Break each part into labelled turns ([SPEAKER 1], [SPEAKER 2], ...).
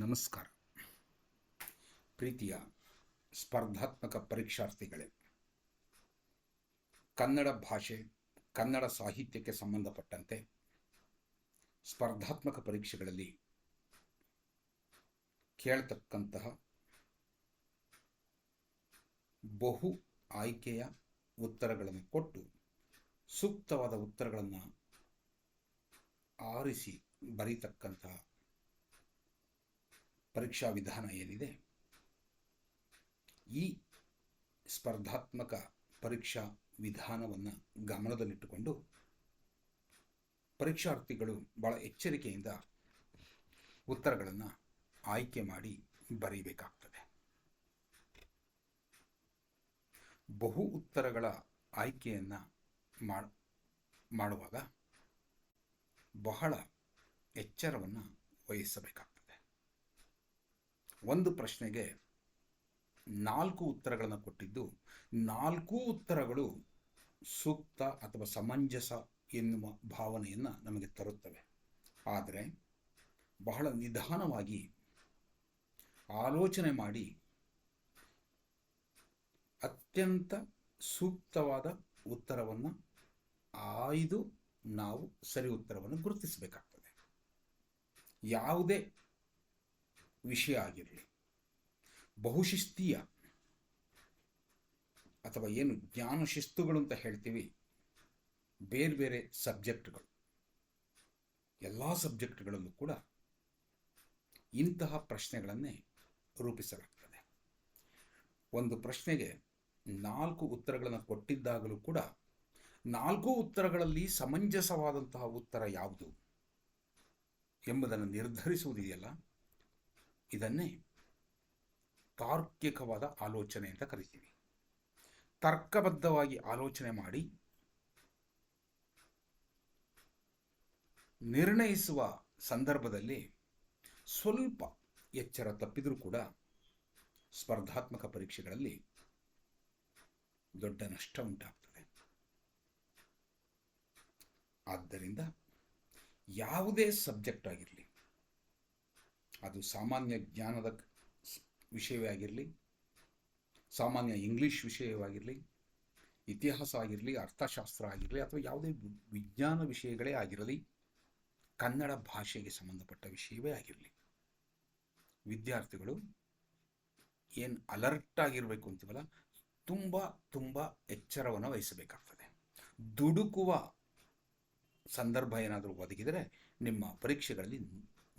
[SPEAKER 1] ನಮಸ್ಕಾರ. ಪ್ರೀತಿಯ ಸ್ಪರ್ಧಾತ್ಮಕ ಪರೀಕ್ಷಾರ್ಥಿಗಳೇ, ಕನ್ನಡ ಭಾಷೆ, ಕನ್ನಡ ಸಾಹಿತ್ಯಕ್ಕೆ ಸಂಬಂಧಪಟ್ಟಂತೆ ಸ್ಪರ್ಧಾತ್ಮಕ ಪರೀಕ್ಷೆಗಳಲ್ಲಿ ಕೇಳ್ತಕ್ಕಂತಹ ಬಹು ಆಯ್ಕೆಯ ಉತ್ತರಗಳನ್ನು ಕೊಟ್ಟು ಸೂಕ್ತವಾದ ಉತ್ತರಗಳನ್ನು ಆರಿಸಿ ಬರೀತಕ್ಕಂತಹ ಪರೀಕ್ಷಾ ವಿಧಾನ ಏನಿದೆ? ಈ ಸ್ಪರ್ಧಾತ್ಮಕ ಪರೀಕ್ಷಾ ವಿಧಾನವನ್ನು ಗಮನದಲ್ಲಿಟ್ಟುಕೊಂಡು ಪರೀಕ್ಷಾರ್ಥಿಗಳು ಬಹಳ ಎಚ್ಚರಿಕೆಯಿಂದ ಉತ್ತರಗಳನ್ನು ಆಯ್ಕೆ ಮಾಡಿ ಬರೀಬೇಕಾಗ್ತದೆ. ಬಹು ಉತ್ತರಗಳ ಆಯ್ಕೆಯನ್ನು ಮಾಡುವಾಗ ಬಹಳ ಎಚ್ಚರವನ್ನು ವಹಿಸಬೇಕಾಗ್ತದೆ. ಒಂದು ಪ್ರಶ್ನೆಗೆ ನಾಲ್ಕು ಉತ್ತರಗಳನ್ನು ಕೊಟ್ಟಿದ್ದು, ನಾಲ್ಕು ಉತ್ತರಗಳು ಸೂಕ್ತ ಅಥವಾ ಸಮಂಜಸ ಎನ್ನುವ ಭಾವನೆಯನ್ನು ನಮಗೆ ತರುತ್ತವೆ. ಆದರೆ ಬಹಳ ನಿಧಾನವಾಗಿ ಆಲೋಚನೆ ಮಾಡಿ ಅತ್ಯಂತ ಸೂಕ್ತವಾದ ಉತ್ತರವನ್ನು ಆಯ್ದು ನಾವು ಸರಿ ಉತ್ತರವನ್ನು ಗುರುತಿಸಬೇಕಾಗ್ತದೆ. ಯಾವುದೇ ವಿಷಯ ಆಗಿರಲಿ. ಬಹುಶಿಸ್ತೀಯ ಅಥವಾ ಏನು ಜ್ಞಾನ ಶಿಸ್ತುಗಳು ಅಂತ ಹೇಳ್ತೀವಿ, ಬೇರೆ ಬೇರೆ ಸಬ್ಜೆಕ್ಟ್ಗಳು. ಎಲ್ಲ ಸಬ್ಜೆಕ್ಟ್ಗಳಲ್ಲೂ ಕೂಡ ಇಂತಹ ಪ್ರಶ್ನೆಗಳನ್ನೇ ರೂಪಿಸಲಾಗ್ತದೆ. ಒಂದು ಪ್ರಶ್ನೆಗೆ ನಾಲ್ಕು ಉತ್ತರಗಳನ್ನು ಕೊಟ್ಟಿದ್ದಾಗಲೂ ಕೂಡ ನಾಲ್ಕು ಉತ್ತರಗಳಲ್ಲಿ ಸಮಂಜಸವಾದಂತಹ ಉತ್ತರ ಯಾವುದು ಎಂಬುದನ್ನು ನಿರ್ಧರಿಸುವುದಿದೆಯಲ್ಲ ಇದನ್ನೇ ತಾರ್ಕಿಕವಾದ ಆಲೋಚನೆ ಅಂತ ಕರಿತೀವಿ. ತರ್ಕಬದ್ಧವಾಗಿ ಆಲೋಚನೆ ಮಾಡಿ ನಿರ್ಣಯಿಸುವ ಸಂದರ್ಭದಲ್ಲಿ ಸ್ವಲ್ಪ ಎಚ್ಚರ ತಪ್ಪಿದರೂ ಕೂಡ ಸ್ಪರ್ಧಾತ್ಮಕ ಪರೀಕ್ಷೆಗಳಲ್ಲಿ ದೊಡ್ಡ ನಷ್ಟ ಉಂಟಾಗ್ತದೆ. ಆದ್ದರಿಂದ ಯಾವುದೇ ಸಬ್ಜೆಕ್ಟ್ ಆಗಿರಲಿ ಅದು ಸಾಮಾನ್ಯ ಜ್ಞಾನದ ವಿಷಯವೇ ಆಗಿರಲಿ, ಸಾಮಾನ್ಯ ಇಂಗ್ಲಿಷ್ ವಿಷಯವಾಗಿರಲಿ, ಇತಿಹಾಸ ಆಗಿರಲಿ, ಅರ್ಥಶಾಸ್ತ್ರ ಆಗಿರಲಿ, ಅಥವಾ ಯಾವುದೇ ವಿಜ್ಞಾನ ವಿಷಯಗಳೇ ಆಗಿರಲಿ, ಕನ್ನಡ ಭಾಷೆಗೆ ಸಂಬಂಧಪಟ್ಟ ವಿಷಯವೇ ಆಗಿರಲಿ. ವಿದ್ಯಾರ್ಥಿಗಳು ಏನು ಅಲರ್ಟ್ ಆಗಿರಬೇಕು ಅಂತೀವಲ್ಲ, ತುಂಬ ತುಂಬ ಎಚ್ಚರವನ್ನು ವಹಿಸಬೇಕಾಗ್ತದೆ. ದುಡುಕುವ ಸಂದರ್ಭ ಏನಾದರೂ ಒದಗಿದರೆ ನಿಮ್ಮ ಪರೀಕ್ಷೆಗಳಲ್ಲಿ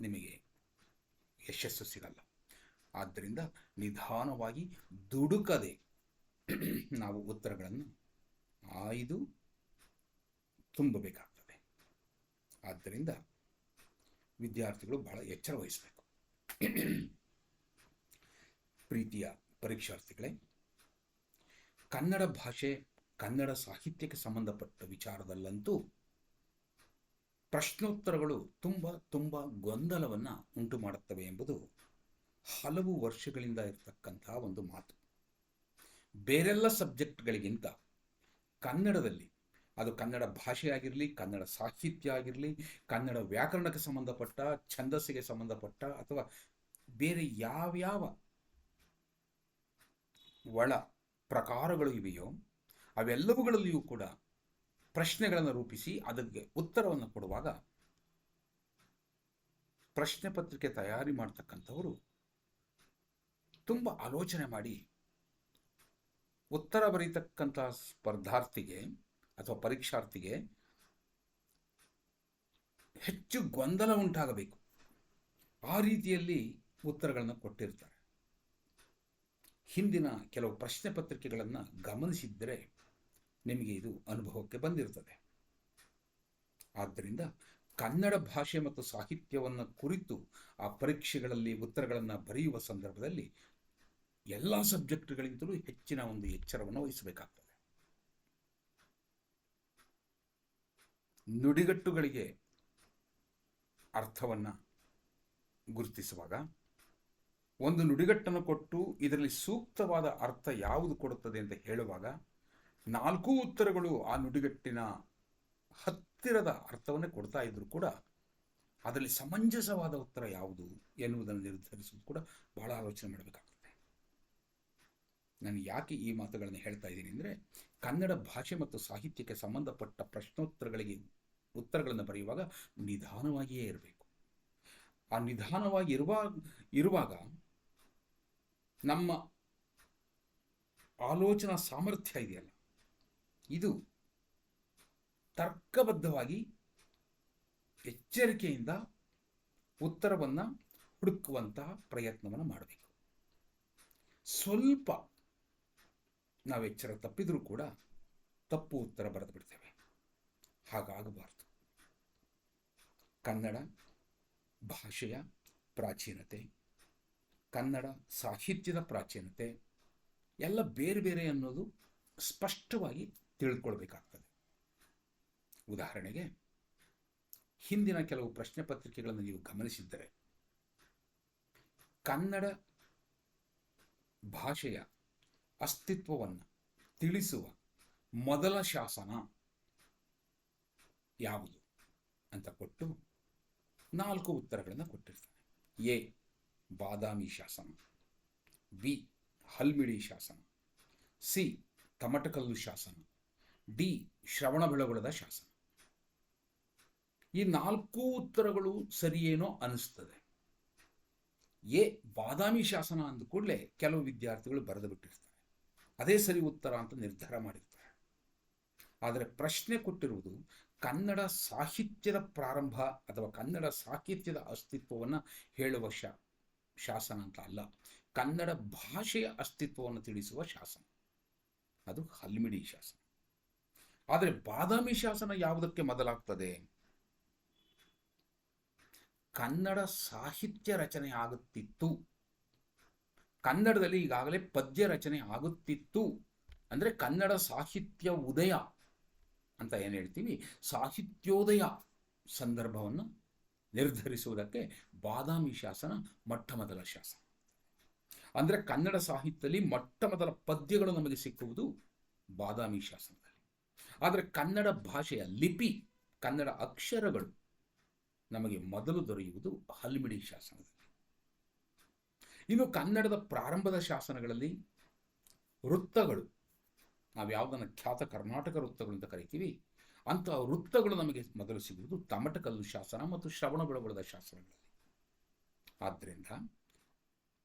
[SPEAKER 1] ನಿಮಗೆ ಯಶಸ್ಸು ಸಿಗಲ್ಲ. ಆದ್ದರಿಂದ ನಿಧಾನವಾಗಿ ದುಡುಕದೆ ನಾವು ಉತ್ತರಗಳನ್ನು ಆಯ್ದು ತುಂಬಬೇಕಾಗ್ತದೆ. ಆದ್ದರಿಂದ ವಿದ್ಯಾರ್ಥಿಗಳು ಬಹಳ ಎಚ್ಚರ ವಹಿಸಬೇಕು. ಪ್ರೀತಿಯ ಪರೀಕ್ಷಾರ್ಥಿಗಳೇ, ಕನ್ನಡ ಭಾಷೆ, ಕನ್ನಡ ಸಾಹಿತ್ಯಕ್ಕೆ ಸಂಬಂಧಪಟ್ಟ ವಿಚಾರದಲ್ಲಂತೂ ಪ್ರಶ್ನೋತ್ತರಗಳು ತುಂಬ ತುಂಬ ಗೊಂದಲವನ್ನು ಉಂಟು ಮಾಡುತ್ತವೆ ಎಂಬುದು ಹಲವು ವರ್ಷಗಳಿಂದ ಇರತಕ್ಕಂತಹ ಒಂದು ಮಾತು. ಬೇರೆಲ್ಲ ಸಬ್ಜೆಕ್ಟ್ಗಳಿಗಿಂತ ಕನ್ನಡದಲ್ಲಿ, ಅದು ಕನ್ನಡ ಭಾಷೆ ಆಗಿರಲಿ, ಕನ್ನಡ ಸಾಹಿತ್ಯ ಆಗಿರಲಿ, ಕನ್ನಡ ವ್ಯಾಕರಣಕ್ಕೆ ಸಂಬಂಧಪಟ್ಟ, ಛಂದಸ್ಸಿಗೆ ಸಂಬಂಧಪಟ್ಟ ಅಥವಾ ಬೇರೆ ಯಾವ್ಯಾವ ಒಳ ಪ್ರಕಾರಗಳು ಇವೆಯೋ, ಅವೆಲ್ಲವುಗಳಲ್ಲಿಯೂ ಕೂಡ ಪ್ರಶ್ನೆಗಳನ್ನು ರೂಪಿಸಿ ಅದಕ್ಕೆ ಉತ್ತರವನ್ನು ಕೊಡುವಾಗ ಪ್ರಶ್ನೆ ಪತ್ರಿಕೆ ತಯಾರಿ ಮಾಡ್ತಕ್ಕಂಥವರು ತುಂಬ ಆಲೋಚನೆ ಮಾಡಿ ಉತ್ತರ ಬರೀತಕ್ಕಂಥ ಸ್ಪರ್ಧಾರ್ಥಿಗೆ ಅಥವಾ ಪರೀಕ್ಷಾರ್ಥಿಗೆ ಹೆಚ್ಚು ಗೊಂದಲ ಉಂಟಾಗಬೇಕು. ಆ ರೀತಿಯಲ್ಲಿ ಉತ್ತರಗಳನ್ನು ಕೊಟ್ಟಿರ್ತಾರೆ. ಹಿಂದಿನ ಕೆಲವು ಪ್ರಶ್ನೆ ಪತ್ರಿಕೆಗಳನ್ನು ಗಮನಿಸಿದ್ದರೆ ನಿಮಗೆ ಇದು ಅನುಭವಕ್ಕೆ ಬಂದಿರುತ್ತದೆ. ಆದ್ದರಿಂದ ಕನ್ನಡ ಭಾಷೆ ಮತ್ತು ಸಾಹಿತ್ಯವನ್ನು ಕುರಿತು ಆ ಪರೀಕ್ಷೆಗಳಲ್ಲಿ ಉತ್ತರಗಳನ್ನು ಬರೆಯುವ ಸಂದರ್ಭದಲ್ಲಿ ಎಲ್ಲ ಸಬ್ಜೆಕ್ಟ್ಗಳಿಂದಲೂ ಹೆಚ್ಚಿನ ಒಂದು ಎಚ್ಚರವನ್ನು ವಹಿಸಬೇಕಾಗ್ತದೆ. ನುಡಿಗಟ್ಟುಗಳಿಗೆ ಅರ್ಥವನ್ನು ಗುರುತಿಸುವಾಗ ಒಂದು ನುಡಿಗಟ್ಟನ್ನು ಕೊಟ್ಟು ಇದರಲ್ಲಿ ಸೂಕ್ತವಾದ ಅರ್ಥ ಯಾವುದು ಕೊಡುತ್ತದೆ ಅಂತ ಹೇಳುವಾಗ ನಾಲ್ಕು ಉತ್ತರಗಳು ಆ ನುಡಿಗಟ್ಟಿನ ಹತ್ತಿರದ ಅರ್ಥವನ್ನೇ ಕೊಡ್ತಾ ಇದ್ರು ಕೂಡ ಅದರಲ್ಲಿ ಸಮಂಜಸವಾದ ಉತ್ತರ ಯಾವುದು ಎನ್ನುವುದನ್ನು ನಿರ್ಧರಿಸುವುದು ಕೂಡ ಬಹಳ ಆಲೋಚನೆ ಮಾಡಬೇಕಾಗುತ್ತೆ. ನಾನು ಯಾಕೆ ಈ ಮಾತುಗಳನ್ನು ಹೇಳ್ತಾ ಇದ್ದೀನಿ ಅಂದರೆ ಕನ್ನಡ ಭಾಷೆ ಮತ್ತು ಸಾಹಿತ್ಯಕ್ಕೆ ಸಂಬಂಧಪಟ್ಟ ಪ್ರಶ್ನೋತ್ತರಗಳಿಗೆ ಉತ್ತರಗಳನ್ನು ಬರೆಯುವಾಗ ನಿಧಾನವಾಗಿಯೇ ಇರಬೇಕು. ಆ ನಿಧಾನವಾಗಿ ಇರುವ, ಇರುವಾಗ ನಮ್ಮ ಆಲೋಚನಾ ಸಾಮರ್ಥ್ಯ ಇದೆಯಲ್ಲ ಇದು ತರ್ಕಬದ್ಧವಾಗಿ ಎಚ್ಚರಿಕೆಯಿಂದ ಉತ್ತರವನ್ನು ಹುಡುಕುವಂತಹ ಪ್ರಯತ್ನವನ್ನು ಮಾಡಬೇಕು. ಸ್ವಲ್ಪ ನಾವು ಎಚ್ಚರ ತಪ್ಪಿದರೂ ಕೂಡ ತಪ್ಪು ಉತ್ತರ ಬರೆದು ಬಿಡ್ತೇವೆ. ಹಾಗಾಗಬಾರ್ದು. ಕನ್ನಡ ಭಾಷೆಯ ಪ್ರಾಚೀನತೆ, ಕನ್ನಡ ಸಾಹಿತ್ಯದ ಪ್ರಾಚೀನತೆ ಎಲ್ಲ ಬೇರೆ ಬೇರೆ ಅನ್ನೋದು ಸ್ಪಷ್ಟವಾಗಿ ತಿಳ್ಕೊಳ್ಬೇಕಾಗ್ತದೆ ಉದಾಹರಣೆಗೆ, ಹಿಂದಿನ ಕೆಲವು ಪ್ರಶ್ನೆ ಪತ್ರಿಕೆಗಳನ್ನು ನೀವು ಗಮನಿಸಿದ್ದರೆ, ಕನ್ನಡ ಭಾಷೆಯ ಅಸ್ತಿತ್ವವನ್ನು ತಿಳಿಸುವ ಮೊದಲ ಶಾಸನ ಯಾವುದು ಅಂತ ಕೊಟ್ಟು ನಾಲ್ಕು ಉತ್ತರಗಳನ್ನು ಕೊಟ್ಟಿರ್ತಾನೆ. ಎ, ಬಾದಾಮಿ ಶಾಸನ, ಬಿ, ಹಲ್ಮಿಡಿ ಶಾಸನ, ಸಿ, ತಮಟಕಲ್ಲು ಶಾಸನ ಡಿ ಶ್ರವಣಬೆಳಗೊಳದ ಶಾಸನ. ಈ ನಾಲ್ಕು ಉತ್ತರಗಳು ಸರಿಯೇನೋ ಅನಿಸ್ತದೆ. ಎ ಬಾದಾಮಿ ಶಾಸನ ಅಂದ ಕೂಡಲೇ ಕೆಲವು ವಿದ್ಯಾರ್ಥಿಗಳು ಬರೆದು ಬಿಟ್ಟಿರ್ತಾರೆ. ಅದೇ ಸರಿ ಉತ್ತರ ಅಂತ ನಿರ್ಧಾರ ಮಾಡಿರ್ತಾರೆ. ಆದರೆ ಪ್ರಶ್ನೆ ಕೊಟ್ಟಿರುವುದು ಕನ್ನಡ ಸಾಹಿತ್ಯದ ಪ್ರಾರಂಭ ಅಥವಾ ಕನ್ನಡ ಸಾಹಿತ್ಯದ ಅಸ್ತಿತ್ವವನ್ನು ಹೇಳುವ ಶಾ, ಶಾಸನ ಅಂತ ಅಲ್ಲ. ಕನ್ನಡ ಭಾಷೆಯ ಅಸ್ತಿತ್ವವನ್ನು ತಿಳಿಸುವ ಶಾಸನ. ಅದು ಹಲ್ಮಿಡಿ ಶಾಸನ. ಆದರೆ ಬಾದಾಮಿ ಶಾಸನ ಯಾವುದಕ್ಕೆ ಮೊದಲಾಗ್ತದೆ? ಕನ್ನಡ ಸಾಹಿತ್ಯ ರಚನೆ ಆಗುತ್ತಿತ್ತು. ಕನ್ನಡದಲ್ಲಿ ಈಗಾಗಲೇ ಪದ್ಯ ರಚನೆ ಆಗುತ್ತಿತ್ತು. ಅಂದರೆ ಕನ್ನಡ ಸಾಹಿತ್ಯ ಉದಯ ಅಂತ ಏನು ಹೇಳ್ತೀವಿ ಸಾಹಿತ್ಯೋದಯ ಸಂದರ್ಭವನ್ನು ನಿರ್ಧರಿಸುವುದಕ್ಕೆ ಬಾದಾಮಿ ಶಾಸನ ಮೊಟ್ಟ ಮೊದಲ ಶಾಸನ. ಅಂದರೆ ಕನ್ನಡ ಸಾಹಿತ್ಯದಲ್ಲಿ ಮೊಟ್ಟ ಮೊದಲ ಪದ್ಯಗಳು ನಮಗೆ ಸಿಕ್ಕುವುದು ಬಾದಾಮಿ ಶಾಸನದಲ್ಲಿ ಆದರೆ ಕನ್ನಡ ಭಾಷೆಯ ಲಿಪಿ, ಕನ್ನಡ ಅಕ್ಷರಗಳು ನಮಗೆ ಮೊದಲು ದೊರೆಯುವುದು ಹಲ್ಮಿಡಿ ಶಾಸನದಲ್ಲಿ. ಇನ್ನು ಕನ್ನಡದ ಪ್ರಾರಂಭದ ಶಾಸನಗಳಲ್ಲಿ ವೃತ್ತಗಳು, ನಾವು ಯಾವುದನ್ನು ಖ್ಯಾತ ಕರ್ನಾಟಕ ವೃತ್ತಗಳು ಅಂತ ಕರಿತೀವಿ, ಅಂತಹ ವೃತ್ತಗಳು ನಮಗೆ ಮೊದಲು ಸಿಗುವುದು ತಮಟಕಲ್ಲು ಶಾಸನ ಮತ್ತು ಶ್ರವಣಬೆಳಗೊಳದ ಶಾಸನಗಳಲ್ಲಿ. ಆದ್ದರಿಂದ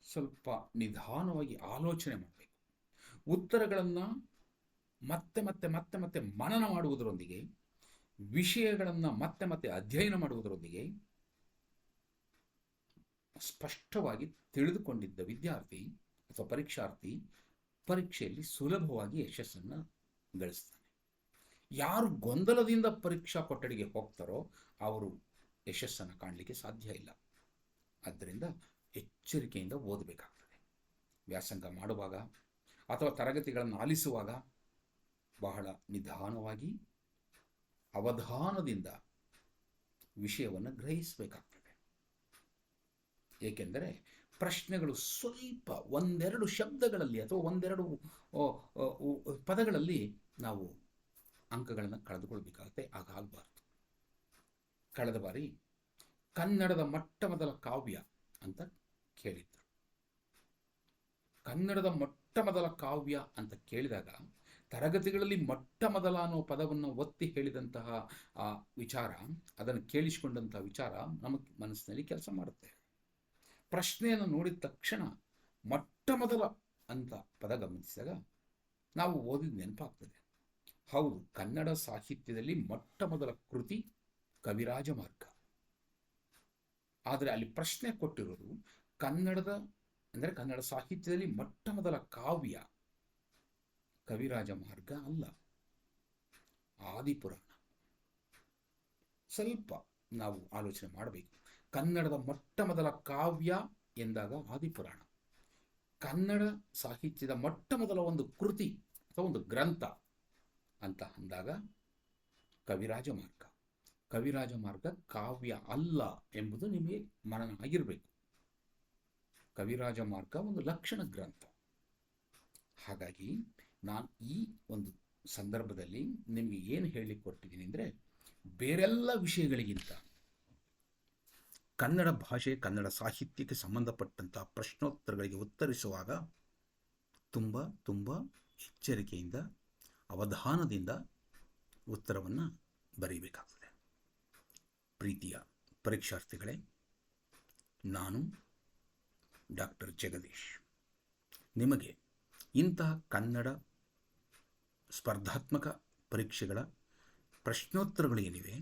[SPEAKER 1] ಸ್ವಲ್ಪ ನಿಧಾನವಾಗಿ ಆಲೋಚನೆ ಮಾಡಬೇಕು. ಉತ್ತರಗಳನ್ನು ಮತ್ತೆ ಮತ್ತೆ ಮತ್ತೆ ಮತ್ತೆ ಮನನ ಮಾಡುವುದರೊಂದಿಗೆ, ವಿಷಯಗಳನ್ನು ಮತ್ತೆ ಮತ್ತೆ ಅಧ್ಯಯನ ಮಾಡುವುದರೊಂದಿಗೆ ಸ್ಪಷ್ಟವಾಗಿ ತಿಳಿದುಕೊಂಡಿದ್ದ ವಿದ್ಯಾರ್ಥಿ ಅಥವಾ ಪರೀಕ್ಷಾರ್ಥಿ ಪರೀಕ್ಷೆಯಲ್ಲಿ ಸುಲಭವಾಗಿ ಯಶಸ್ಸನ್ನು ಗಳಿಸ್ತಾನೆ. ಯಾರು ಗೊಂದಲದಿಂದ ಪರೀಕ್ಷಾ ಕೊಠಡಿಗೆ ಹೋಗ್ತಾರೋ ಅವರು ಯಶಸ್ಸನ್ನು ಕಾಣಲಿಕ್ಕೆ ಸಾಧ್ಯ ಇಲ್ಲ. ಆದ್ದರಿಂದ ಎಚ್ಚರಿಕೆಯಿಂದ ಓದಬೇಕಾಗ್ತದೆ. ವ್ಯಾಸಂಗ ಮಾಡುವಾಗ ಅಥವಾ ತರಗತಿಗಳನ್ನು ಆಲಿಸುವಾಗ ಬಹಳ ನಿಧಾನವಾಗಿ ಅವಧಾನದಿಂದ ವಿಷಯವನ್ನು ಗ್ರಹಿಸಬೇಕಾಗ್ತದೆ. ಏಕೆಂದರೆ ಪ್ರಶ್ನೆಗಳು ಸ್ವಲ್ಪ ಒಂದೆರಡು ಶಬ್ದಗಳಲ್ಲಿ ಅಥವಾ ಒಂದೆರಡು ಪದಗಳಲ್ಲಿ ನಾವು ಅಂಕಗಳನ್ನು ಕಳೆದುಕೊಳ್ಬೇಕಾಗುತ್ತೆ. ಆಗಾಗಬಾರ್ದು ಕಳೆದ ಬಾರಿ ಕನ್ನಡದ ಮೊಟ್ಟ ಮೊದಲ ಕಾವ್ಯ ಅಂತ ಕೇಳಿದ್ರು. ಕನ್ನಡದ ಮೊಟ್ಟ ಮೊದಲ ಕಾವ್ಯ ಅಂತ ಕೇಳಿದಾಗ ತರಗತಿಗಳಲ್ಲಿ ಮೊಟ್ಟ ಮೊದಲ ಅನ್ನೋ ಪದವನ್ನು ಒತ್ತಿ ಹೇಳಿದಂತಹ ಆ ವಿಚಾರ, ಅದನ್ನು ಕೇಳಿಸಿಕೊಂಡಂತಹ ವಿಚಾರ ನಮ್ಮ ಮನಸ್ಸಿನಲ್ಲಿ ಕೆಲಸ ಮಾಡುತ್ತೆ. ಪ್ರಶ್ನೆಯನ್ನು ನೋಡಿದ ತಕ್ಷಣ ಮೊಟ್ಟ ಮೊದಲ ಅಂತ ಪದ ಗಮನಿಸಿದಾಗ ನಾವು ಓದಿದ ನೆನಪಾಗ್ತದೆ. ಹೌದು, ಕನ್ನಡ ಸಾಹಿತ್ಯದಲ್ಲಿ ಮೊಟ್ಟ ಮೊದಲ ಕೃತಿ ಕವಿರಾಜ ಮಾರ್ಗ. ಆದರೆ ಅಲ್ಲಿ ಪ್ರಶ್ನೆ ಕೊಟ್ಟಿರೋದು ಕನ್ನಡದ, ಅಂದರೆ ಕನ್ನಡ ಸಾಹಿತ್ಯದಲ್ಲಿ ಮೊಟ್ಟ ಮೊದಲ ಕಾವ್ಯ ಕವಿರಾಜ ಮಾರ್ಗ ಅಲ್ಲ. ಆದಿಪುರಾಣ ಸ್ವಲ್ಪ ನಾವು ಆಲೋಚನೆ ಮಾಡಬೇಕು. ಕನ್ನಡದ ಮೊಟ್ಟ ಮೊದಲ ಕಾವ್ಯ ಎಂದಾಗ ಆದಿಪುರಾಣ ಕನ್ನಡ ಸಾಹಿತ್ಯದ ಮೊಟ್ಟ ಮೊದಲ ಒಂದು ಕೃತಿ ಅಥವಾ ಒಂದು ಗ್ರಂಥ ಅಂತ ಅಂದಾಗ ಕವಿರಾಜ ಮಾರ್ಗ. ಕವಿರಾಜ ಮಾರ್ಗ ಕಾವ್ಯ ಅಲ್ಲ ಎಂಬುದು ನಿಮಗೆ ಮನನ ಆಗಿರಬೇಕು. ಕವಿರಾಜ ಮಾರ್ಗ ಒಂದು ಲಕ್ಷಣ ಗ್ರಂಥ. ಹಾಗಾಗಿ ನಾನು ಈ ಒಂದು ಸಂದರ್ಭದಲ್ಲಿ ನಿಮಗೆ ಏನು ಹೇಳಲಿಕ್ಕೆ ಕೊಟ್ಟಿದ್ದೀನಿ ಅಂದರೆ ಬೇರೆಲ್ಲ ವಿಷಯಗಳಿಗಿಂತ ಕನ್ನಡ ಭಾಷೆ, ಕನ್ನಡ ಸಾಹಿತ್ಯಕ್ಕೆ ಸಂಬಂಧಪಟ್ಟಂಥ ಪ್ರಶ್ನೋತ್ತರಗಳಿಗೆ ಉತ್ತರಿಸುವಾಗ ತುಂಬ ತುಂಬ ಎಚ್ಚರಿಕೆಯಿಂದ, ಅವಧಾನದಿಂದ ಉತ್ತರವನ್ನು ಬರೀಬೇಕಾಗ್ತದೆ. ಪ್ರೀತಿಯ ಪರೀಕ್ಷಾರ್ಥಿಗಳೇ, ನಾನು ಡಾಕ್ಟರ್ ಜಗದೀಶ್. ನಿಮಗೆ ಇಂತಹ ಕನ್ನಡ ಸ್ಪರ್ಧಾತ್ಮಕ ಪರೀಕ್ಷೆಗಳ ಪ್ರಶ್ನೋತ್ತರಗಳು ಏನಿವೆ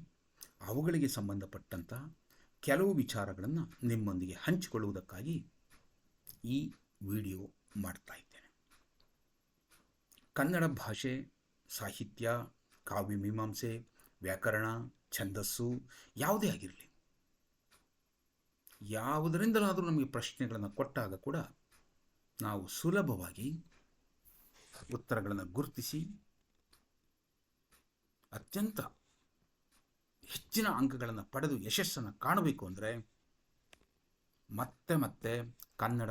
[SPEAKER 1] ಅವುಗಳಿಗೆ ಸಂಬಂಧಪಟ್ಟಂಥ ಕೆಲವು ವಿಚಾರಗಳನ್ನು ನಿಮ್ಮೊಂದಿಗೆ ಹಂಚಿಕೊಳ್ಳುವುದಕ್ಕಾಗಿ ಈ ವಿಡಿಯೋ ಮಾಡ್ತಾ ಇದ್ದೇನೆ. ಕನ್ನಡ ಭಾಷೆ, ಸಾಹಿತ್ಯ, ಕಾವ್ಯ ಮೀಮಾಂಸೆ, ವ್ಯಾಕರಣ, ಛಂದಸ್ಸು ಯಾವುದೇ ಆಗಿರಲಿ, ಯಾವುದರಿಂದಲಾದರೂ ನಮಗೆ ಪ್ರಶ್ನೆಗಳನ್ನು ಕೊಟ್ಟಾಗ ಕೂಡ ನಾವು ಸುಲಭವಾಗಿ ಉತ್ತರಗಳನ್ನು ಗುರುತಿಸಿ ಅತ್ಯಂತ ಹೆಚ್ಚಿನ ಅಂಕಗಳನ್ನು ಪಡೆದು ಯಶಸ್ಸನ್ನು ಕಾಣಬೇಕು ಅಂದರೆ ಮತ್ತೆ ಮತ್ತೆ ಕನ್ನಡ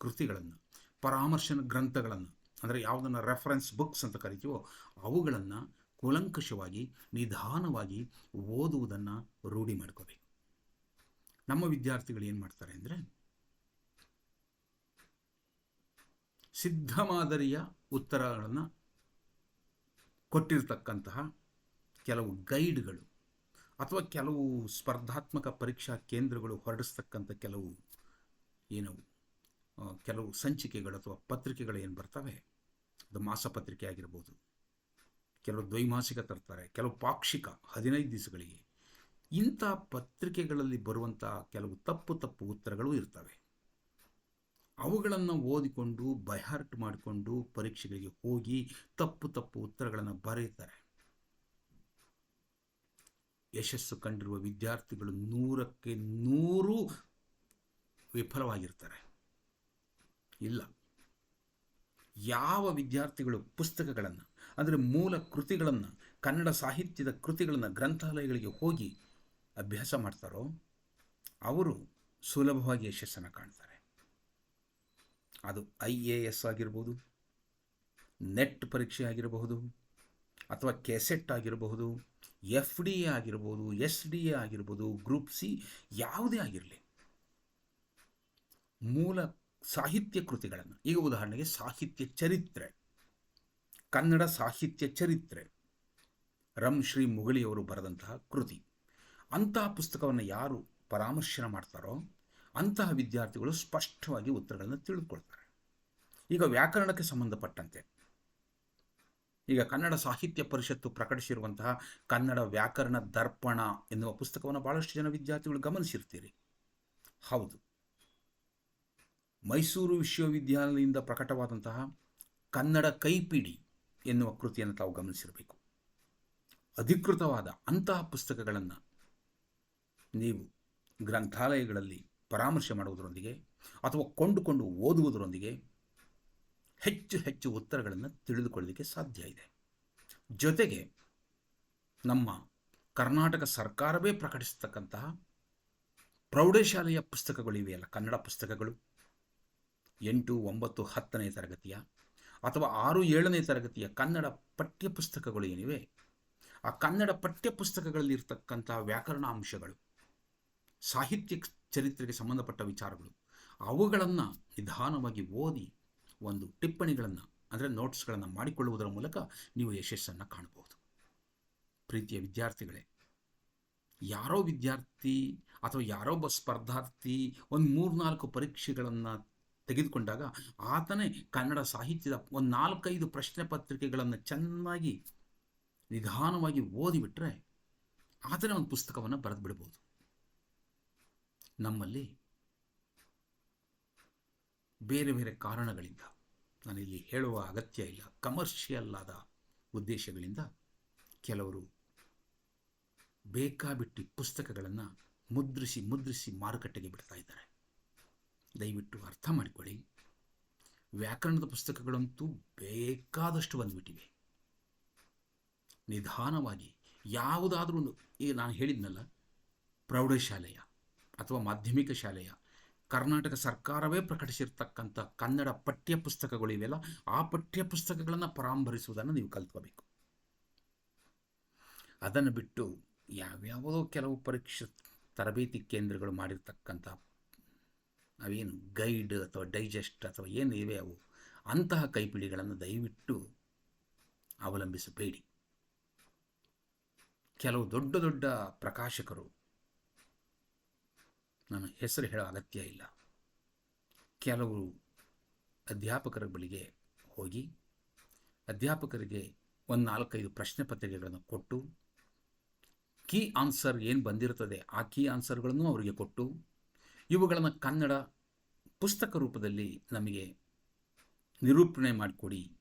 [SPEAKER 1] ಕೃತಿಗಳನ್ನು, ಪರಾಮರ್ಶನ ಗ್ರಂಥಗಳನ್ನು, ಅಂದರೆ ಯಾವುದನ್ನು ರೆಫರೆನ್ಸ್ ಬುಕ್ಸ್ ಅಂತ ಕರಿತೀವೋ ಅವುಗಳನ್ನು ಕೂಲಂಕಷವಾಗಿ, ನಿಧಾನವಾಗಿ ಓದುವುದನ್ನು ರೂಢಿ ಮಾಡ್ಕೋಬೇಕು. ನಮ್ಮ ವಿದ್ಯಾರ್ಥಿಗಳು ಏನು ಮಾಡ್ತಾರೆ ಅಂದರೆ ಸಿದ್ಧ ಮಾದರಿಯ ಉತ್ತರಗಳನ್ನು ಕೊಟ್ಟಿರ್ತಕ್ಕಂತಹ ಕೆಲವು ಗೈಡ್ಗಳು ಅಥವಾ ಕೆಲವು ಸ್ಪರ್ಧಾತ್ಮಕ ಪರೀಕ್ಷಾ ಕೇಂದ್ರಗಳು ಹೊರಡಿಸ್ತಕ್ಕಂಥ ಕೆಲವು ಏನು ಕೆಲವು ಸಂಚಿಕೆಗಳು ಅಥವಾ ಪತ್ರಿಕೆಗಳು ಏನು ಬರ್ತವೆ? ಅದು ಮಾಸಪತ್ರಿಕೆ ಆಗಿರ್ಬೋದು. ಕೆಲವು ದ್ವೈಮಾಸಿಕ ತರ್ತಾರೆ, ಕೆಲವು ಪಾಕ್ಷಿಕ ಹದಿನೈದು ದಿವಸಗಳಿಗೆ ಇಂಥ ಪತ್ರಿಕೆಗಳಲ್ಲಿ ಬರುವಂಥ ಕೆಲವು ತಪ್ಪು ತಪ್ಪು ಉತ್ತರಗಳು ಇರ್ತವೆ. ಅವುಗಳನ್ನು ಓದಿಕೊಂಡು ಬೈಹಾರ್ಟ್ ಮಾಡಿಕೊಂಡು ಪರೀಕ್ಷೆಗಳಿಗೆ ಹೋಗಿ ತಪ್ಪು ತಪ್ಪು ಉತ್ತರಗಳನ್ನು ಬರೀತಾರೆ ಯಶಸ್ಸು ಕಂಡಿರುವ ವಿದ್ಯಾರ್ಥಿಗಳು ನೂರಕ್ಕೆ ನೂರು ವಿಫಲವಾಗಿರ್ತಾರೆ. ಇಲ್ಲ. ಯಾವ ವಿದ್ಯಾರ್ಥಿಗಳು ಪುಸ್ತಕಗಳನ್ನು, ಅಂದರೆ ಮೂಲ ಕೃತಿಗಳನ್ನು, ಕನ್ನಡ ಸಾಹಿತ್ಯದ ಕೃತಿಗಳನ್ನು ಗ್ರಂಥಾಲಯಗಳಿಗೆ ಹೋಗಿ ಅಭ್ಯಾಸ ಮಾಡ್ತಾರೋ, ಅವರು ಸುಲಭವಾಗಿ ಯಶಸ್ಸನ್ನು ಕಾಣ್ತಾರೆ. ಅದು ಐ ಎ ಎಸ್ ಆಗಿರ್ಬೋದು, ನೆಟ್ ಪರೀಕ್ಷೆ ಆಗಿರಬಹುದು, ಅಥವಾ ಕೆಸೆಟ್ ಆಗಿರಬಹುದು, ಎಫ್ ಡಿ ಎ ಆಗಿರ್ಬೋದು, ಎಸ್ ಡಿ ಎ ಆಗಿರ್ಬೋದು, ಗ್ರೂಪ್ ಸಿ ಯಾವುದೇ ಆಗಿರಲಿ, ಮೂಲ ಸಾಹಿತ್ಯ ಕೃತಿಗಳನ್ನು, ಈಗ ಉದಾಹರಣೆಗೆ ಸಾಹಿತ್ಯ ಚರಿತ್ರೆ, ಕನ್ನಡ ಸಾಹಿತ್ಯ ಚರಿತ್ರೆ, ರಂ. ಶ್ರೀ ಮುಗಳಿಯವರು ಬರೆದಂತಹ ಕೃತಿ, ಅಂತಹ ಪುಸ್ತಕವನ್ನು ಯಾರು ಪರಾಮರ್ಶನ ಮಾಡ್ತಾರೋ ಅಂತಹ ವಿದ್ಯಾರ್ಥಿಗಳು ಸ್ಪಷ್ಟವಾಗಿ ಉತ್ತರಗಳನ್ನು ತಿಳಿದುಕೊಳ್ತಾರೆ. ಈಗ ವ್ಯಾಕರಣಕ್ಕೆ ಸಂಬಂಧಪಟ್ಟಂತೆ. ಈಗ ಕನ್ನಡ ಸಾಹಿತ್ಯ ಪರಿಷತ್ತು ಪ್ರಕಟಿಸಿರುವಂತಹ ಕನ್ನಡ ವ್ಯಾಕರಣ ದರ್ಪಣ ಎನ್ನುವ ಪುಸ್ತಕವನ್ನು ಬಹಳಷ್ಟು ಜನ ವಿದ್ಯಾರ್ಥಿಗಳು ಗಮನಿಸಿರ್ತೀರಿ. ಹೌದು. ಮೈಸೂರು ವಿಶ್ವವಿದ್ಯಾಲಯದಿಂದ ಪ್ರಕಟವಾದಂತಹ ಕನ್ನಡ ಕೈಪಿಡಿ ಎನ್ನುವ ಕೃತಿಯನ್ನು ತಾವು ಗಮನಿಸಿರಬೇಕು. ಅಧಿಕೃತವಾದ ಅಂತಹ ಪುಸ್ತಕಗಳನ್ನು ನೀವು ಗ್ರಂಥಾಲಯಗಳಲ್ಲಿ ಪರಾಮರ್ಶೆ ಮಾಡುವುದರೊಂದಿಗೆ ಅಥವಾ ಕೊಂಡುಕೊಂಡು ಓದುವುದರೊಂದಿಗೆ ಹೆಚ್ಚು ಹೆಚ್ಚು ಉತ್ತರಗಳನ್ನು ತಿಳಿದುಕೊಳ್ಳಲಿಕ್ಕೆ ಸಾಧ್ಯ ಇದೆ. ಜೊತೆಗೆ ನಮ್ಮ ಕರ್ನಾಟಕ ಸರ್ಕಾರವೇ ಪ್ರಕಟಿಸತಕ್ಕಂತಹ ಪ್ರೌಢಶಾಲೆಯ ಪುಸ್ತಕಗಳು ಇವೆಯಲ್ಲ ಕನ್ನಡ ಪುಸ್ತಕಗಳು. ಎಂಟು, ಒಂಬತ್ತು, ಹತ್ತನೇ ತರಗತಿಯ ಅಥವಾ ಆರು, ಏಳನೇ ತರಗತಿಯ ಕನ್ನಡ ಪಠ್ಯಪುಸ್ತಕಗಳು ಏನಿವೆ, ಆ ಕನ್ನಡ ಪಠ್ಯ ಪುಸ್ತಕಗಳಲ್ಲಿ ಇರ್ತಕ್ಕಂಥ ವ್ಯಾಕರಣ ಅಂಶಗಳು ಸಾಹಿತ್ಯ ಚರಿತ್ರೆಗೆ ಸಂಬಂಧಪಟ್ಟ ವಿಚಾರಗಳು. ಅವುಗಳನ್ನು ನಿಧಾನವಾಗಿ ಓದಿ ಒಂದು ಟಿಪ್ಪಣಿಗಳನ್ನು, ಅಂದರೆ ನೋಟ್ಸ್ಗಳನ್ನು ಮಾಡಿಕೊಳ್ಳುವುದರ ಮೂಲಕ ನೀವು ಯಶಸ್ಸನ್ನು ಕಾಣಬಹುದು ಪ್ರೀತಿಯ ವಿದ್ಯಾರ್ಥಿಗಳೇ, ಯಾರೋ ವಿದ್ಯಾರ್ಥಿ ಅಥವಾ ಯಾರೋ ಒಬ್ಬ ಸ್ಪರ್ಧಾರ್ಥಿ ಒಂದು ಮೂರ್ನಾಲ್ಕು ಪರೀಕ್ಷೆಗಳನ್ನು ತೆಗೆದುಕೊಂಡಾಗ ಆತನೇ ಕನ್ನಡ ಸಾಹಿತ್ಯದ ಒಂದು ನಾಲ್ಕೈದು ಪ್ರಶ್ನೆ ಪತ್ರಿಕೆಗಳನ್ನು ಚೆನ್ನಾಗಿ ನಿಧಾನವಾಗಿ ಓದಿಬಿಟ್ರೆ ಆತನೇ ಒಂದು ಪುಸ್ತಕವನ್ನು ಬರೆದು ಬಿಡ್ಬೋದು ನಮ್ಮಲ್ಲಿ ಬೇರೆ ಬೇರೆ ಕಾರಣಗಳಿಂದ, ನಾನಿಲ್ಲಿ ಹೇಳುವ ಅಗತ್ಯ ಇಲ್ಲ ಕಮರ್ಷಿಯಲ್ ಆದ ಉದ್ದೇಶಗಳಿಂದ ಕೆಲವರು ಬೇಕಾಬಿಟ್ಟಿ ಪುಸ್ತಕಗಳನ್ನು ಮುದ್ರಿಸಿ ಮುದ್ರಿಸಿ ಮಾರುಕಟ್ಟೆಗೆ ಬಿಡ್ತಾ ಇದ್ದಾರೆ. ದಯವಿಟ್ಟು ಅರ್ಥ ಮಾಡಿಕೊಳ್ಳಿ. ವ್ಯಾಕರಣದ ಪುಸ್ತಕಗಳಂತೂ ಬೇಕಾದಷ್ಟು ಬಂದುಬಿಟ್ಟಿವೆ. ನಿಧಾನವಾಗಿ ಯಾವುದಾದ್ರೂ ಈಗ ನಾನು ಹೇಳಿದ್ನಲ್ಲ, ಪ್ರೌಢಶಾಲೆಯ ಅಥವಾ ಮಾಧ್ಯಮಿಕ ಶಾಲೆಯ ಕರ್ನಾಟಕ ಸರ್ಕಾರವೇ ಪ್ರಕಟಿಸಿರ್ತಕ್ಕಂಥ ಕನ್ನಡ ಪಠ್ಯ ಪುಸ್ತಕಗಳು ಇವೆಯಲ್ಲ ಆ ಪಠ್ಯ ಪುಸ್ತಕಗಳನ್ನು ಪರಾಂಬರಿಸುವುದನ್ನು ನೀವು ಕಲ್ತ್ಕೋಬೇಕು. ಅದನ್ನು ಬಿಟ್ಟು ಯಾವ್ಯಾವುದೋ ಕೆಲವು ಪರೀಕ್ಷೆ ತರಬೇತಿ ಕೇಂದ್ರಗಳು ಮಾಡಿರ್ತಕ್ಕಂಥ ಅವೇನು ಗೈಡ್ ಅಥವಾ ಡೈಜೆಸ್ಟ್ ಅಥವಾ ಏನು ಇವೆ ಅವು, ಅಂತಹ ಕೈಪಿಡಿಗಳನ್ನು ದಯವಿಟ್ಟು ಅವಲಂಬಿಸಬೇಡಿ. ಕೆಲವು ದೊಡ್ಡ ದೊಡ್ಡ ಪ್ರಕಾಶಕರು ನಾನು ಹೆಸರು ಹೇಳೋ ಅಗತ್ಯ ಇಲ್ಲ. ಕೆಲವರು ಅಧ್ಯಾಪಕರ ಬಳಿಗೆ ಹೋಗಿ ಅಧ್ಯಾಪಕರಿಗೆ ಒಂದು ನಾಲ್ಕೈದು ಪ್ರಶ್ನೆ ಪತ್ರಿಕೆಗಳನ್ನು ಕೊಟ್ಟು, ಕೀ ಆನ್ಸರ್ ಏನು ಬಂದಿರುತ್ತದೆ ಆ ಕೀ ಆನ್ಸರ್ಗಳನ್ನು ಅವರಿಗೆ ಕೊಟ್ಟು, ಇವುಗಳನ್ನು ಕನ್ನಡ ಪುಸ್ತಕ ರೂಪದಲ್ಲಿ ನಮಗೆ ನಿರೂಪಣೆ ಮಾಡಿಕೊಡಿ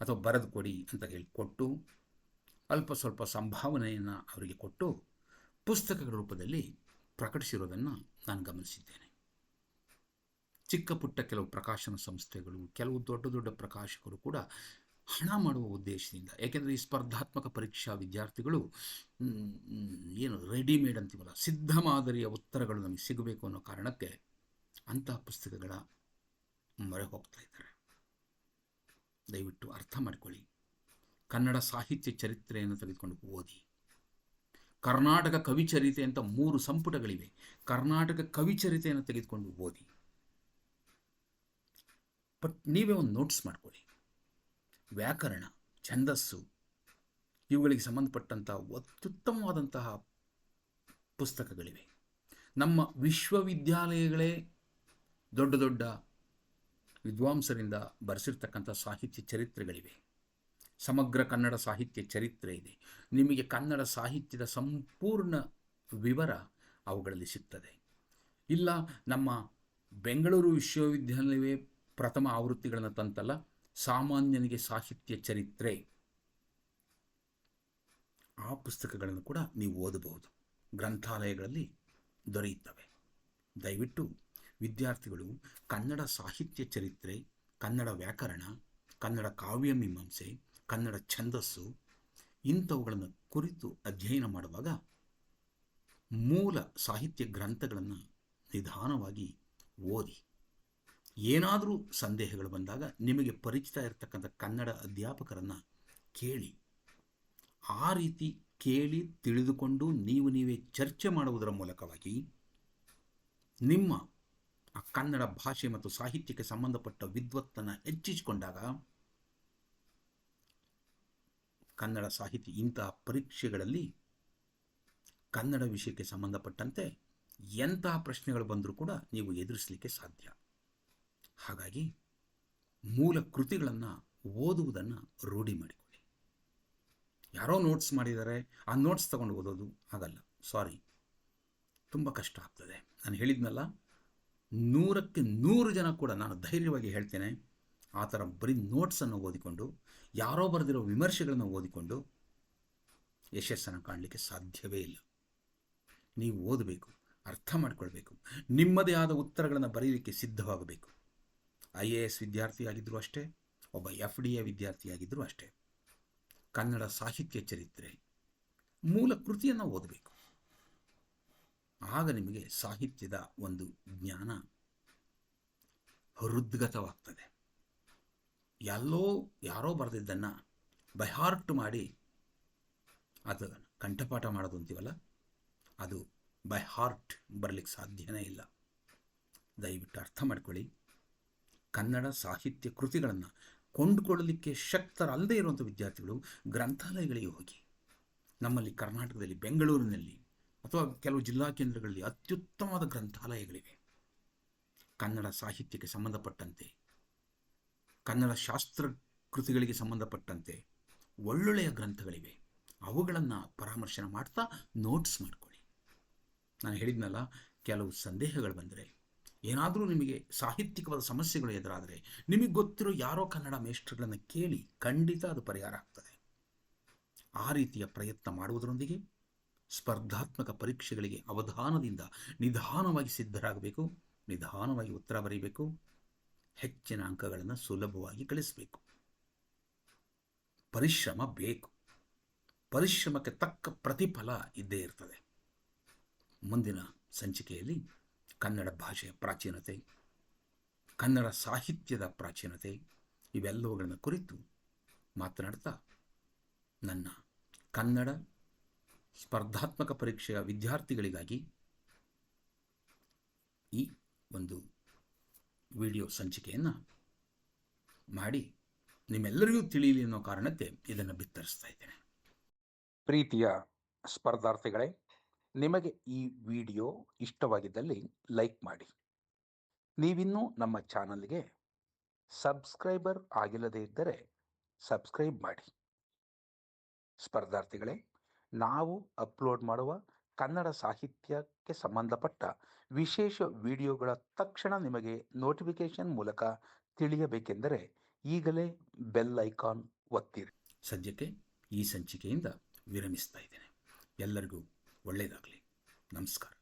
[SPEAKER 1] ಅಥವಾ ಬರೆದು ಕೊಡಿ ಅಂತ ಹೇಳಿ ಕೊಟ್ಟು, ಅಲ್ಪ ಸ್ವಲ್ಪ ಸಂಭಾವನೆಯನ್ನು ಅವರಿಗೆ ಕೊಟ್ಟು ಪುಸ್ತಕಗಳ ರೂಪದಲ್ಲಿ ಪ್ರಕಟಿಸಿರೋದನ್ನು ನಾನು ಗಮನಿಸಿದ್ದೇನೆ. ಚಿಕ್ಕ ಪುಟ್ಟ ಕೆಲವು ಪ್ರಕಾಶನ ಸಂಸ್ಥೆಗಳು, ಕೆಲವು ದೊಡ್ಡ ದೊಡ್ಡ ಪ್ರಕಾಶಕರು ಕೂಡ ಹಣ ಮಾಡುವ ಉದ್ದೇಶದಿಂದ ಯಾಕೆಂದರೆ ಈ ಸ್ಪರ್ಧಾತ್ಮಕ ಪರೀಕ್ಷಾ ವಿದ್ಯಾರ್ಥಿಗಳು ಏನು ರೆಡಿಮೇಡ್ ಅಂತೀವಲ್ಲ, ಸಿದ್ಧ ಮಾದರಿಯ ಉತ್ತರಗಳು ನಮಗೆ ಸಿಗಬೇಕು ಅನ್ನೋ ಕಾರಣಕ್ಕೆ ಅಂತಹ ಪುಸ್ತಕಗಳ ಮೊರೆ ಹೋಗ್ತಾ ಇದ್ದಾರೆ. ದಯವಿಟ್ಟು ಅರ್ಥ ಮಾಡಿಕೊಳ್ಳಿ. ಕನ್ನಡ ಸಾಹಿತ್ಯ ಚರಿತ್ರೆಯನ್ನು ತೆಗೆದುಕೊಂಡು ಓದಿ. ಕರ್ನಾಟಕ ಕವಿಚರಿತೆ ಅಂತ ಮೂರು ಸಂಪುಟಗಳಿವೆ. ಕರ್ನಾಟಕ ಕವಿಚರಿತೆಯನ್ನು ತೆಗೆದುಕೊಂಡು ಓದಿ. ಬಟ್ ನೀವೇ ಒಂದು ನೋಟ್ಸ್ ಮಾಡ್ಕೊಳ್ಳಿ. ವ್ಯಾಕರಣ, ಛಂದಸ್ಸು, ಇವುಗಳಿಗೆ ಸಂಬಂಧಪಟ್ಟಂಥ ಅತ್ಯುತ್ತಮವಾದಂತಹ ಪುಸ್ತಕಗಳಿವೆ. ನಮ್ಮ ವಿಶ್ವವಿದ್ಯಾಲಯಗಳೇ ದೊಡ್ಡ ದೊಡ್ಡ ವಿದ್ವಾಂಸರಿಂದ ಬರೆಸಿರ್ತಕ್ಕಂಥ ಸಾಹಿತ್ಯ ಚರಿತ್ರೆಗಳಿವೆ. ಸಮಗ್ರ ಕನ್ನಡ ಸಾಹಿತ್ಯ ಚರಿತ್ರೆ ಇದೆ. ನಿಮಗೆ ಕನ್ನಡ ಸಾಹಿತ್ಯದ ಸಂಪೂರ್ಣ ವಿವರ ಅವುಗಳಲ್ಲಿ ಸಿಗ್ತದೆ. ಇಲ್ಲ, ನಮ್ಮ ಬೆಂಗಳೂರು ವಿಶ್ವವಿದ್ಯಾಲಯವೇ ಪ್ರಥಮ ಆವೃತ್ತಿಗಳನ್ನು ತಂತಲ್ಲ, ಸಾಮಾನ್ಯನಿಗೆ ಸಾಹಿತ್ಯ ಚರಿತ್ರೆ ಆ ಪುಸ್ತಕಗಳನ್ನು ಕೂಡ ನೀವು ಓದಬಹುದು. ಗ್ರಂಥಾಲಯಗಳಲ್ಲಿ ದೊರೆಯುತ್ತವೆ. ದಯವಿಟ್ಟು ವಿದ್ಯಾರ್ಥಿಗಳು ಕನ್ನಡ ಸಾಹಿತ್ಯ ಚರಿತ್ರೆ, ಕನ್ನಡ ವ್ಯಾಕರಣ, ಕನ್ನಡ ಕಾವ್ಯ ಮೀಮಾಂಸೆ ಕನ್ನಡ ಛಂದಸ್ಸು ಇಂಥವುಗಳನ್ನು ಕುರಿತು ಅಧ್ಯಯನ ಮಾಡುವಾಗ ಮೂಲ ಸಾಹಿತ್ಯ ಗ್ರಂಥಗಳನ್ನು ನಿಧಾನವಾಗಿ ಓದಿ. ಏನಾದರೂ ಸಂದೇಹಗಳು ಬಂದಾಗ ನಿಮಗೆ ಪರಿಚಿತ ಇರತಕ್ಕಂಥ ಕನ್ನಡ ಅಧ್ಯಾಪಕರನ್ನು ಕೇಳಿ. ಆ ರೀತಿ ಕೇಳಿ ತಿಳಿದುಕೊಂಡು ನೀವು ನೀವೇ ಚರ್ಚೆ ಮಾಡುವುದರ ಮೂಲಕವಾಗಿ ನಿಮ್ಮ ಆ ಕನ್ನಡ ಭಾಷೆ ಮತ್ತು ಸಾಹಿತ್ಯಕ್ಕೆ ಸಂಬಂಧಪಟ್ಟ ವಿದ್ವತ್ತನ್ನು ಹೆಚ್ಚಿಸಿಕೊಂಡಾಗ ಕನ್ನಡ ಸಾಹಿತ್ಯ ಇಂತಹ ಪರೀಕ್ಷೆಗಳಲ್ಲಿ ಕನ್ನಡ ವಿಷಯಕ್ಕೆ ಸಂಬಂಧಪಟ್ಟಂತೆ ಎಂತಹ ಪ್ರಶ್ನೆಗಳು ಬಂದರೂ ಕೂಡ ನೀವು ಎದುರಿಸಲಿಕ್ಕೆ ಸಾಧ್ಯ. ಹಾಗಾಗಿ ಮೂಲ ಕೃತಿಗಳನ್ನು ಓದುವುದನ್ನು ರೂಢಿ ಮಾಡಿಕೊಳ್ಳಿ. ಯಾರೋ ನೋಟ್ಸ್ ಮಾಡಿದ್ದಾರೆ, ಆ ನೋಟ್ಸ್ ತಗೊಂಡು ಓದೋದು ಆಗಲ್ಲ ಸಾರಿ ತುಂಬ ಕಷ್ಟ ಆಗ್ತದೆ. ನಾನು ಹೇಳಿದ್ನಲ್ಲ, ನೂರಕ್ಕೆ ನೂರು ಜನ ಕೂಡ ನಾನು ಧೈರ್ಯವಾಗಿ ಹೇಳ್ತೇನೆ ಆ ಥರ ಬರೀ ನೋಟ್ಸನ್ನು ಓದಿಕೊಂಡು, ಯಾರೋ ಬರೆದಿರೋ ವಿಮರ್ಶೆಗಳನ್ನು ಓದಿಕೊಂಡು ಯಶಸ್ಸನ್ನು ಕಾಣಲಿಕ್ಕೆ ಸಾಧ್ಯವೇ ಇಲ್ಲ. ನೀವು ಓದಬೇಕು, ಅರ್ಥ ಮಾಡಿಕೊಳ್ಬೇಕು, ನಿಮ್ಮದೇ ಆದ ಉತ್ತರಗಳನ್ನು ಬರೆಯಲಿಕ್ಕೆ ಸಿದ್ಧವಾಗಬೇಕು. ಐ ಎ ಎಸ್ ವಿದ್ಯಾರ್ಥಿಯಾಗಿದ್ದರೂ ಅಷ್ಟೇ, ಒಬ್ಬ ಎಫ್ ಡಿ ಎ ವಿದ್ಯಾರ್ಥಿಯಾಗಿದ್ದರೂ ಅಷ್ಟೇ. ಕನ್ನಡ ಸಾಹಿತ್ಯ ಚರಿತ್ರೆ ಮೂಲ ಕೃತಿಯನ್ನು ಓದಬೇಕು. ಆಗ ನಿಮಗೆ ಸಾಹಿತ್ಯದ ಒಂದು ಜ್ಞಾನ ಹೃದ್ಗತವಾಗ್ತದೆ. ಎಲ್ಲೋ ಯಾರೋ ಬರೆದಿದ್ದನ್ನು ಬೈಹಾರ್ಟ್ ಮಾಡಿ ಅದು ಕಂಠಪಾಠ ಮಾಡೋದು ಅಂತೀವಲ್ಲ, ಅದು ಬೈ ಹಾರ್ಟ್ ಬರಲಿಕ್ಕೆ ಸಾಧ್ಯನೇ ಇಲ್ಲ. ದಯವಿಟ್ಟು ಅರ್ಥ ಮಾಡ್ಕೊಳ್ಳಿ. ಕನ್ನಡ ಸಾಹಿತ್ಯ ಕೃತಿಗಳನ್ನು ಕೊಂಡುಕೊಳ್ಳಲಿಕ್ಕೆ ಶಕ್ತರಲ್ಲದೆ ಇರುವಂಥ ವಿದ್ಯಾರ್ಥಿಗಳು ಗ್ರಂಥಾಲಯಗಳಿಗೆ ಹೋಗಿ, ನಮ್ಮಲ್ಲಿ ಕರ್ನಾಟಕದಲ್ಲಿ, ಬೆಂಗಳೂರಿನಲ್ಲಿ ಅಥವಾ ಕೆಲವು ಜಿಲ್ಲಾ ಕೇಂದ್ರಗಳಲ್ಲಿ ಅತ್ಯುತ್ತಮವಾದ ಗ್ರಂಥಾಲಯಗಳಿವೆ. ಕನ್ನಡ ಸಾಹಿತ್ಯಕ್ಕೆ ಸಂಬಂಧಪಟ್ಟಂತೆ ಕನ್ನಡ ಶಾಸ್ತ್ರ ಕೃತಿಗಳಿಗೆ ಸಂಬಂಧಪಟ್ಟಂತೆ ಒಳ್ಳೊಳ್ಳೆಯ ಗ್ರಂಥಗಳಿವೆ. ಅವುಗಳನ್ನು ಪರಾಮರ್ಶನ ಮಾಡ್ತಾ ನೋಟ್ಸ್ ಮಾಡ್ಕೊಳ್ಳಿ. ನಾನು ಹೇಳಿದ್ನಲ್ಲ, ಕೆಲವು ಸಂದೇಹಗಳು ಬಂದರೆ, ಏನಾದರೂ ನಿಮಗೆ ಸಾಹಿತ್ಯಿಕವಾದ ಸಮಸ್ಯೆಗಳು ಎದುರಾದರೆ, ನಿಮಗೆ ಗೊತ್ತಿರೋ ಯಾರೋ ಕನ್ನಡ ಮೇಷ್ಟ್ರಗಳನ್ನು ಕೇಳಿ ಖಂಡಿತ ಅದು ಪರಿಹಾರ ಆಗ್ತದೆ. ಆ ರೀತಿಯ ಪ್ರಯತ್ನ ಮಾಡುವುದರೊಂದಿಗೆ ಸ್ಪರ್ಧಾತ್ಮಕ ಪರೀಕ್ಷೆಗಳಿಗೆ ಅವಧಾನದಿಂದ ನಿಧಾನವಾಗಿ ಸಿದ್ಧರಾಗಬೇಕು, ನಿಧಾನವಾಗಿ ಉತ್ತರ ಬರೀಬೇಕು ಹೆಚ್ಚಿನ ಅಂಕಗಳನ್ನು ಸುಲಭವಾಗಿ ಗಳಿಸಬೇಕು. ಪರಿಶ್ರಮ ಬೇಕು. ಪರಿಶ್ರಮಕ್ಕೆ ತಕ್ಕ ಪ್ರತಿಫಲ ಇದ್ದೇ ಇರ್ತದೆ. ಮುಂದಿನ ಸಂಚಿಕೆಯಲ್ಲಿ ಕನ್ನಡ ಭಾಷೆಯ ಪ್ರಾಚೀನತೆ, ಕನ್ನಡ ಸಾಹಿತ್ಯದ ಪ್ರಾಚೀನತೆ ಇವೆಲ್ಲವುಗಳನ್ನು ಕುರಿತು ಮಾತನಾಡ್ತಾ ನನ್ನ ಕನ್ನಡ ಸ್ಪರ್ಧಾತ್ಮಕ ಪರೀಕ್ಷೆಯ ವಿದ್ಯಾರ್ಥಿಗಳಿಗಾಗಿ ಈ ಒಂದು ವಿಡಿಯೋ ಸಂಚಿಕೆಯನ್ನು ಮಾಡಿ ನಿಮ್ಮೆಲ್ಲರಿಗೂ ತಿಳಿಯಲಿ ಅನ್ನೋ ಕಾರಣಕ್ಕೆ ಇದನ್ನು ಬಿತ್ತರಿಸ್ತಾ ಇದ್ದೇನೆ.
[SPEAKER 2] ಪ್ರೀತಿಯ ಸ್ಪರ್ಧಾರ್ಥಿಗಳೇ, ನಿಮಗೆ ಈ ವಿಡಿಯೋ ಇಷ್ಟವಾಗಿದ್ದಲ್ಲಿ ಲೈಕ್ ಮಾಡಿ. ನೀವಿನ್ನೂ ನಮ್ಮ ಚಾನಲ್ಗೆ ಸಬ್ಸ್ಕ್ರೈಬರ್ ಆಗಿಲ್ಲದೇ ಇದ್ದರೆ ಸಬ್ಸ್ಕ್ರೈಬ್ ಮಾಡಿ. ಸ್ಪರ್ಧಾರ್ಥಿಗಳೇ, ನಾವು ಅಪ್ಲೋಡ್ ಮಾಡುವ ಕನ್ನಡ ಸಾಹಿತ್ಯಕ್ಕೆ ಸಂಬಂಧಪಟ್ಟ ವಿಶೇಷ ವಿಡಿಯೋಗಳ ತಕ್ಷಣ ನಿಮಗೆ ನೋಟಿಫಿಕೇಶನ್ ಮೂಲಕ ತಿಳಿಯಬೇಕೆಂದರೆ ಈಗಲೇ ಬೆಲ್ ಐಕಾನ್ ಒತ್ತಿರಿ.
[SPEAKER 1] ಸದ್ಯಕ್ಕೆ ಈ ಸಂಚಿಕೆಯಿಂದ ವಿರಮಿಸ್ತಾ ಇದ್ದೇನೆ. ಎಲ್ಲರಿಗೂ ಒಳ್ಳೆಯದಾಗಲಿ. ನಮಸ್ಕಾರ.